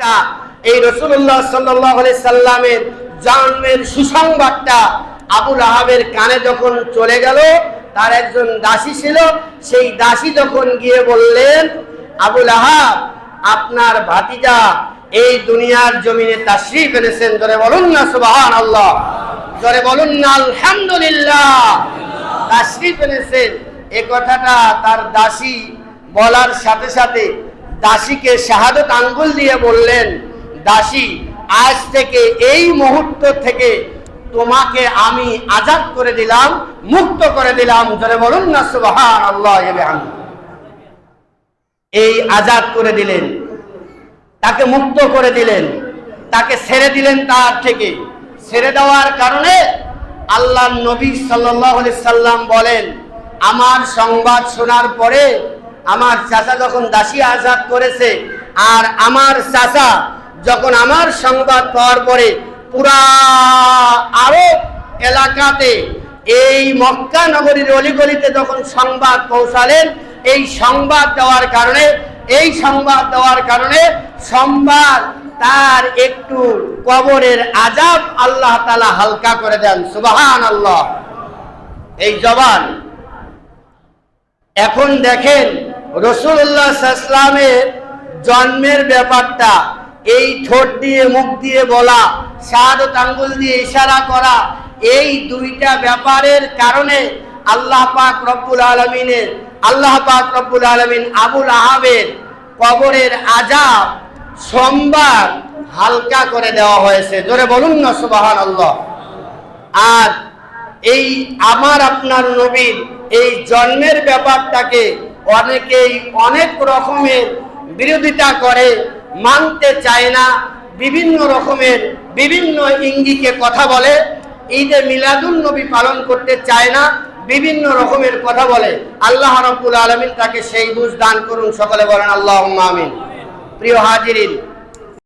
তা এই রসুল্লাহ সাল্লাহ সাল্লামের জন্মের সুসংবাদটা আবুল আহাবের কানে যখন চলে গেল, তার একজন দাসী ছিল, সেই দাসী যখন গিয়ে বললেন আবুল আহাব আপনার ভাতিজা এই দুনিয়ার জমিনে তাশরিফ এনেছেন, জোরে বলুন না সুবহান আল্লাহ জোরে বলুন না, আলহামদুলিল্লাহ, তাশরিফ এনেছেন। এ কথাটা তার দাসী বলার সাথে সাথে দাসীকে শাহাদত আঙ্গুল দিয়ে বললেন, দাসী, আজ থেকে এই মুহূর্ত থেকে তোমাকে আমি আজাদ করে দিলাম, মুক্ত করে দিলাম। জোরে বলুন না সুবহান আল্লাহ এই আজাদ করে দিলেন, তাকে মুক্ত করে দিলেন, তাকে ছেড়ে দিলেন তার থেকে। ছেড়ে দেওয়ার কারণে আল্লাহ নবী সাল্লাম বলেন, আমার সংবাদ শোনার পরে আমার চাচা যখন দাসী আজাদ করেছে, আর আমার চাচা যখন আমার সংবাদ পাওয়ার পরে পুরা আরব এলাকাতে এই মক্কা নগরীর অলিগলিতে যখন সংবাদ পৌঁছালেন, এই সংবাদ দেওয়ার কারণে, এই সংবাদ দেওয়ার কারণে সংবাদ তার একটু কবরের আজাব আল্লাহ তালা হালকা করে দেন। সুবাহান আল্লাহ এই জবান এখন দেখেন রসুল্লাহ ইসলামের জন্মের ব্যাপারটা, এই ঠোঁট দিয়ে, মুখ দিয়ে বলা শাহাদত আঙ্গুল দিয়ে ইশারা করা, এই দুইটা ব্যাপারের কারণে আল্লাহ পাক রব্বুল আলমিনের, আল্লাহ পাক রব্বুল আলমিন আবুল আহাবের কবরের আজাব সোমবার হালকা করে দেওয়া হয়েছে। জোরে বলুন না সুবাহান আল্লাহ আর এই আমার আপনার নবীর এই জন্মের ব্যাপারটাকে অনেকেই অনেক রকমের বিরোধিতা করে, মানতে চায় না, বিভিন্ন রকমের, বিভিন্ন ইঙ্গিকে কথা বলে, ঈদে মিলাদুল নবী পালন করতে চায় না, বিভিন্ন রকমের কথা বলে। আল্লাহ রব্বুল আলমিন তাকে সেই বুঝ দান করুন, সকলে বলেন আল্লাহ আমিন। প্রিয় হাজিরিন